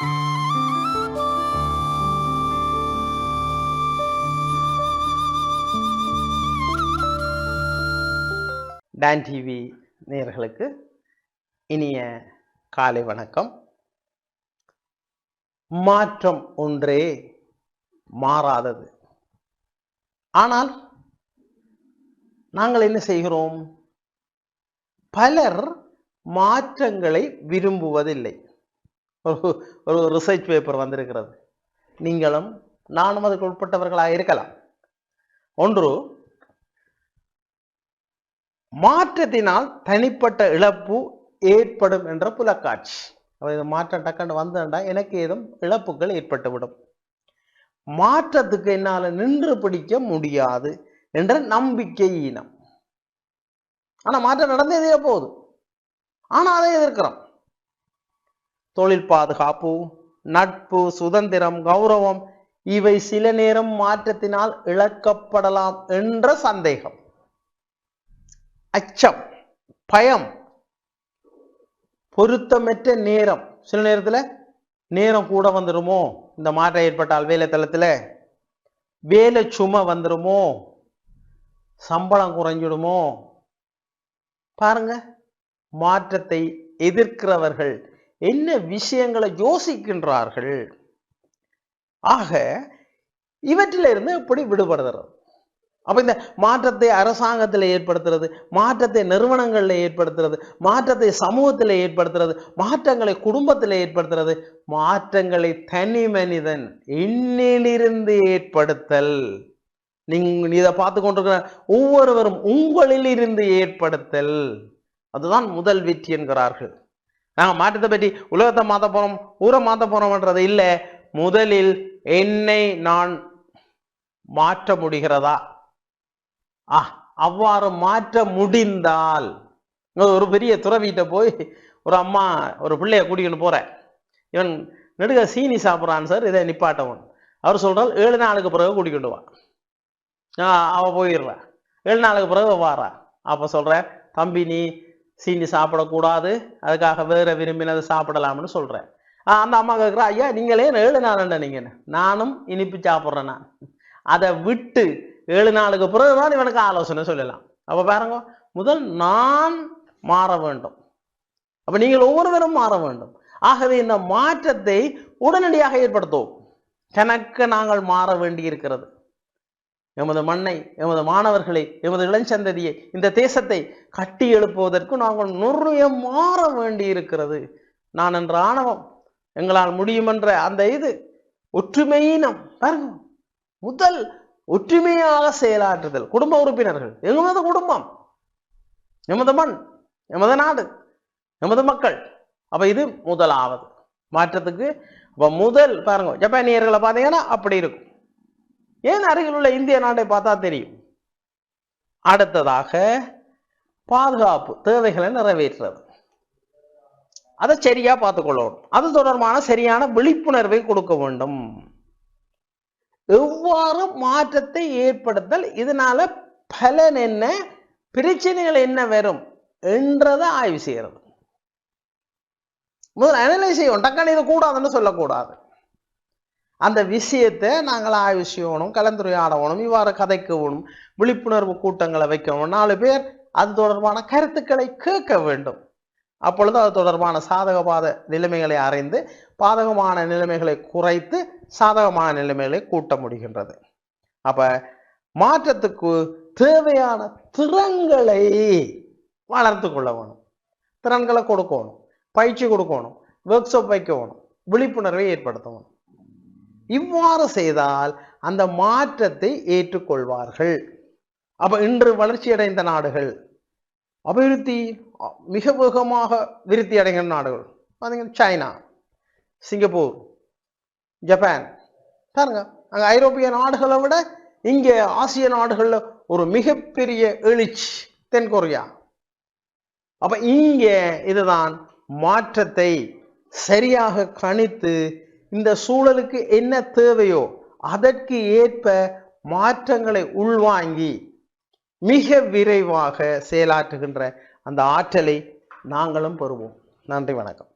Don TV நேர்களுக்கு இனிய காலை வணக்கம். மாற்றம் ஒன்றே மாறாதது. ஆனால் நாங்கள் என்ன செய்கிறோம்? பலர் மாற்றங்களை விரும்புவதில்லை. ஒரு ஒரு ரிசர்ச் பேப்பர் வந்திருக்கிறது. நீங்களும் நானும் அதுக்கு உட்பட்டவர்களாக இருக்கலாம். ஒன்று மாற்றத்தினால் தனிப்பட்ட இழப்பு ஏற்படும் என்ற புலக்காட்சி. அப்போ இது மாற்றம் டக்குன்னு வந்தேன்டா எனக்கு ஏதும் இழப்புகள் ஏற்பட்டுவிடும். மாற்றத்துக்கு என்னால நின்று பிடிக்க முடியாது என்ற நம்பிக்கை ஈனம் ஆனா மாற்றம் நடந்ததே போகுது. ஆனா அதை எதிர்க்கிறோம். தொழில் பாதுகாப்பு நட்பு சுதந்திரம் கௌரவம் இவை சில நேரம் மாற்றத்தினால் இழக்கப்படலாம் என்ற சந்தேகம். அச்சம் பயம் பொருத்தமற்ற நேரம். சில நேரத்தில் நேரம் கூட வந்துடுமோ இந்த மாற்றம் ஏற்பட்டால் வேலை வேலை சுமை வந்துடுமோ சம்பளம் குறைஞ்சிடுமோ? பாருங்க மாற்றத்தை எதிர்க்கிறவர்கள் என்ன விஷயங்களை யோசிக்கின்றார்கள்? ஆக இவற்றிலிருந்து எப்படி விடுபடுறது அப்போ இந்த மாற்றத்தை அரசாங்கத்தில் ஏற்படுத்துறது மாற்றத்தை நிறுவனங்களில் ஏற்படுத்துறது மாற்றத்தை சமூகத்தில் ஏற்படுத்துறது மாற்றங்களை குடும்பத்தில் ஏற்படுத்துறது மாற்றங்களை தனி மனிதன் எண்ணிலிருந்து ஏற்படுத்தல். நீங்க இதை பார்த்து கொண்டிருக்கிற ஒவ்வொருவரும் உங்களில் இருந்து ஏற்படுத்தல். அதுதான் முதல் வெற்றி என்கிறார்கள். நாங்கள் மாற்றத்தை பற்றி உலகத்தை மாத்த போகிறோம் ஊரை மாற்ற போகிறோம்ன்றது இல்லை. முதலில் என்னை நான் மாற்ற முடிகிறதா? ஆ அவ்வாறு மாற்ற முடிந்தால் ஒரு பெரிய துறவிட்ட போய் ஒரு அம்மா ஒரு பிள்ளைய கூட்டிக்கிட்டு போகிறேன் இவன் நெடுக சீனி சாப்பிட்றான் சார் இதை நிப்பாட்டவன் அவர் சொல்கிறார் ஏழு நாளுக்கு பிறகு கூட்டிக்கிட்டு வா. ஆ, போயிடுறான் போயிடுறா. ஏழு நாளுக்கு பிறகு வாரா அப்போ சொல்கிறேன் தம்பி நீ சீனி சாப்பிடக்கூடாது. அதுக்காக வேற விரும்பினதை சாப்பிடலாம்னு சொல்கிறேன் அந்த அம்மா கேட்குறா ஐயா நீங்களே ஏழு நாள் நீங்கள் நானும் இனிப்பு சாப்பிட்றேன் நான். அதை விட்டு ஏழு நாளுக்கு பிறகு தான் இவனுக்கு ஆலோசனை சொல்லலாம். அப்போ பாருங்க முதல் நான் மாற வேண்டும். அப்போ நீங்கள் ஒவ்வொருவரும் மாற வேண்டும். ஆகவே இந்த மாற்றத்தை உடனடியாக ஏற்படுத்துவோம். தனக்கு நாங்கள் மாற வேண்டி இருக்கிறது எமது மண்ணை எமது மாணவர்களை எமது இளஞ்சந்ததியை இந்த தேசத்தை கட்டி எழுப்புவதற்கு நாங்கள் நிறைய மாற வேண்டி இருக்கிறது நான் என்ற ஆணவம் எங்களால் முடியுமென்ற அந்த இது ஒற்றுமையினம் பாருங்க முதல் ஒற்றுமையாக செயலாற்றுதல். குடும்ப உறுப்பினர்கள் எமது குடும்பம் எமது மண் எமது நாடு எமது மக்கள். அப்ப இது முதலாவது மாற்றத்துக்கு அப்ப முதல் பாருங்க ஜப்பானியர்களை பார்த்தீங்கன்னா அப்படி இருக்கும். ஏன் அருகில் உள்ள இந்திய நாட்டை பார்த்தா தெரியும்? அடுத்ததாக பாதுகாப்பு தேவைகளை நிறைவேற்றுறது. அதை சரியா பார்த்துக்கொள்ளணும் அது தொடர்பான சரியான விழிப்புணர்வை கொடுக்க வேண்டும். எவ்வாறு மாற்றத்தை ஏற்படுத்தல்? இதனால பலன் என்ன? பிரச்சனைகள் என்ன வரும்? என்றதை ஆய்வு செய்யறது. முதல் அனலைஸ் செய்யும் டக்குன்னு இது கூடாதுன்னு சொல்லக்கூடாது. அந்த விஷயத்தை நாங்கள் ஆய்வு செய்யணும் கலந்துரையாடணும் இவ்வாறு கதைக்கணும் விழிப்புணர்வு கூட்டங்களை வைக்கணும் நாலு பேர் அது தொடர்பான கருத்துக்களை கேட்க வேண்டும். அப்பொழுது அது தொடர்பான சாதக பாத நிலைமைகளை அறிந்து பாதகமான நிலைமைகளை குறைத்து சாதகமான நிலைமைகளை கூட்ட முடிகின்றது. அப்ப மாற்றத்துக்கு தேவையான திறன்களை வளர்த்து கொள்ள வேணும். திறன்களை கொடுக்கணும். பயிற்சி கொடுக்கணும். ஒர்க் ஷாப் வைக்கணும். விழிப்புணர்வை ஏற்படுத்தணும். இவ்வாறு செய்தால் அந்த மாற்றத்தை ஏற்றுக்கொள்வார்கள். அப்ப இன்று வளர்ச்சியடைந்த நாடுகள் அபிவிருத்தி மிக வேகமாக விருத்தி அடைகிற நாடுகள் பார்த்தீங்கன்னா சைனா சிங்கப்பூர் ஜப்பான். பாருங்க அங்கே ஐரோப்பிய நாடுகளை விட இங்கே ஆசிய நாடுகளில் ஒரு மிகப்பெரிய எழுச்சி தென் கொரியா இங்கே இதுதான் மாற்றத்தை சரியாக கணித்து இந்த சூழலுக்கு என்ன தேவையோ அதற்கு ஏற்ப மாற்றங்களை உள்வாங்கி மிக விரைவாக செயலாற்றுகின்ற அந்த ஆற்றலை நாங்களும் பெறுவோம். நன்றி வணக்கம்.